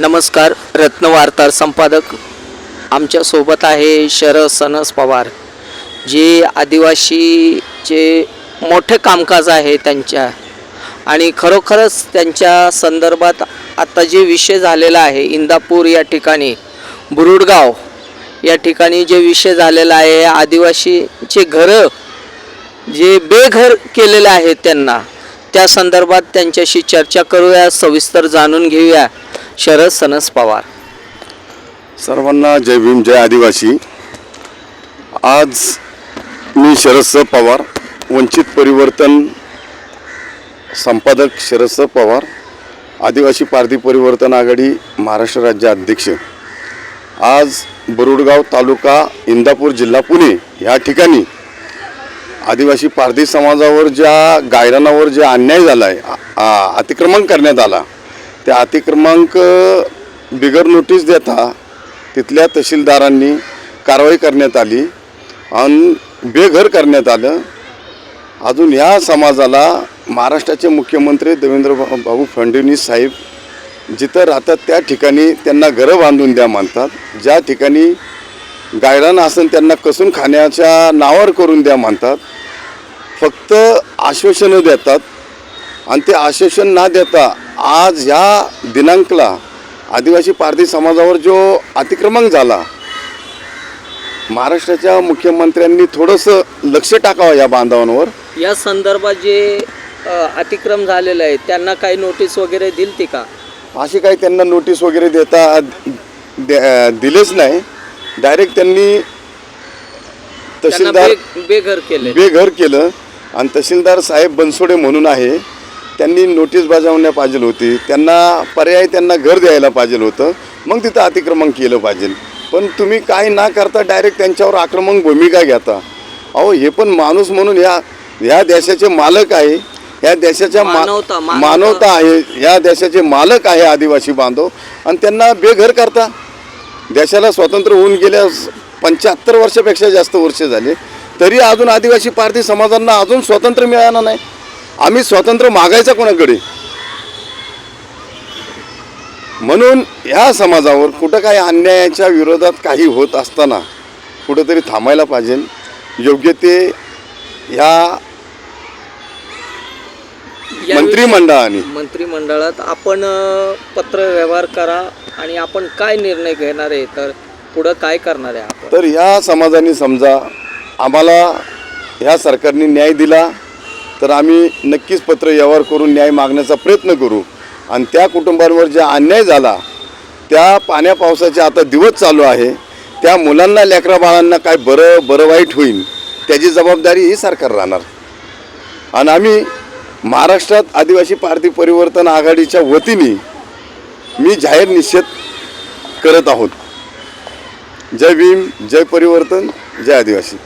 नमस्कार रत्नवार्ता संपादक आमच्यासोबत आहे शरद सनस पवार जे आदिवासीचे मोठे कामकाज आहे त्यांच्या आणि खरोखरच त्यांच्या संदर्भात आता जे विषय झालेला आहे इंदापूर या ठिकाणी बुरुडगाव या ठिकाणी जे विषय झालेला आहे आदिवासीचे घरं जे बेघर केलेले आहेत त्यांना त्या संदर्भात त्यांच्याशी चर्चा करूया सविस्तर जाणून घेऊया. शरद सनस पवार. सर्वांना जय भीम जय आदिवासी. आज मी शरदसह पवार वंचित परिवर्तन संपादक शरदस पवार आदिवासी पारधी परिवर्तन आघाडी महाराष्ट्र राज्य अध्यक्ष. आज बरुडगाव तालुका इंदापूर जिल्हा पुणे या ठिकाणी आदिवासी पारधी समाजावर ज्या गायरानावर जे अन्याय झाला आहे अतिक्रमण करण्यात आला त्या अतिक्रमांक बिगर नोटीस देता तिथल्या तहसीलदारांनी कारवाई करण्यात आली आणि बेघर करण्यात आलं. अजून ह्या समाजाला महाराष्ट्राचे मुख्यमंत्री देवेंद्र बाबू भाऊ फडणवीस साहेब जिथं राहतात त्या ठिकाणी त्यांना घरं बांधून द्या मानतात ज्या ठिकाणी गायडान आसन त्यांना कसून खाण्याच्या नावावर करून द्या मानतात फक्त आश्वासनं देतात. आणि ते आश्वासन न देता आज ह्या दिनांकला आदिवासी पारधी समाजावर जो अतिक्रमण झाला महाराष्ट्राच्या मुख्यमंत्र्यांनी थोडंसं लक्ष टाकावं या बांधवांवर. या संदर्भात जे अतिक्रम झालेलं आहे त्यांना काही नोटीस वगैरे दिलती का? अशी काही त्यांना नोटीस वगैरे देता दे- दिलेच नाही. डायरेक्ट त्यांनी त्यांना तहसीलदार बे बेघर केले. बेघर केलं. आणि तहसीलदार साहेब बनसोडे म्हणून आहे त्यांनी नोटीस बजावण्या पाहिजे होती. त्यांना पर्याय त्यांना घर द्यायला पाहिजे होतं. मग तिथं अतिक्रमण केलं पाहिजे. पण तुम्ही काय ना करता डायरेक्ट त्यांच्यावर आक्रमक भूमिका घेता. अहो हे पण माणूस म्हणून ह्या ह्या देशाचे मालक आहे. ह्या देशाच्या मानवता- मानवता. मानवता आहे. ह्या देशाचे मालक आहे आदिवासी बांधव. आणि त्यांना बेघर करता. देशाला स्वातंत्र्य होऊन गेल्या पंच्याहत्तर वर्षापेक्षा जास्त वर्ष झाले. तरी अजून आदिवासी पारधी समाजांना अजून स्वातंत्र्य मिळालं नाही. आम्ही स्वातंत्र्य मागायचं कोणाकडे? म्हणून ह्या समाजावर कुठं काही अन्यायाच्या विरोधात काही होत असताना कुठंतरी थांबायला पाहिजे. योग्य ते ह्या मंत्रिमंडळाने. मंत्रिमंडळात आपण पत्र व्यवहार करा आणि आपण काय निर्णय घेणार आहे तर पुढं काय करणार आहे आपण? तर ह्या समाजाने समजा आम्हाला ह्या सरकारने न्याय दिला. तर आम्ही नक्कीच पत्र व्यवहार करून न्याय मागण्याचा प्रयत्न करू. आणि त्या कुटुंबांवर जे अन्याय झाला त्या पाण्या पावसाचे आता दिवस चालू आहे. त्या मुलांना लेकरा बाळांना काय बरं बरं वाईट होईल त्याची जबाबदारी ही सरकार राहणार. आणि आम्ही महाराष्ट्रात आदिवासी पारधी परिवर्तन आघाडीच्या वतीने मी जाहीर निषेध करत आहोत. जय भीम जय परिवर्तन जय आदिवासी.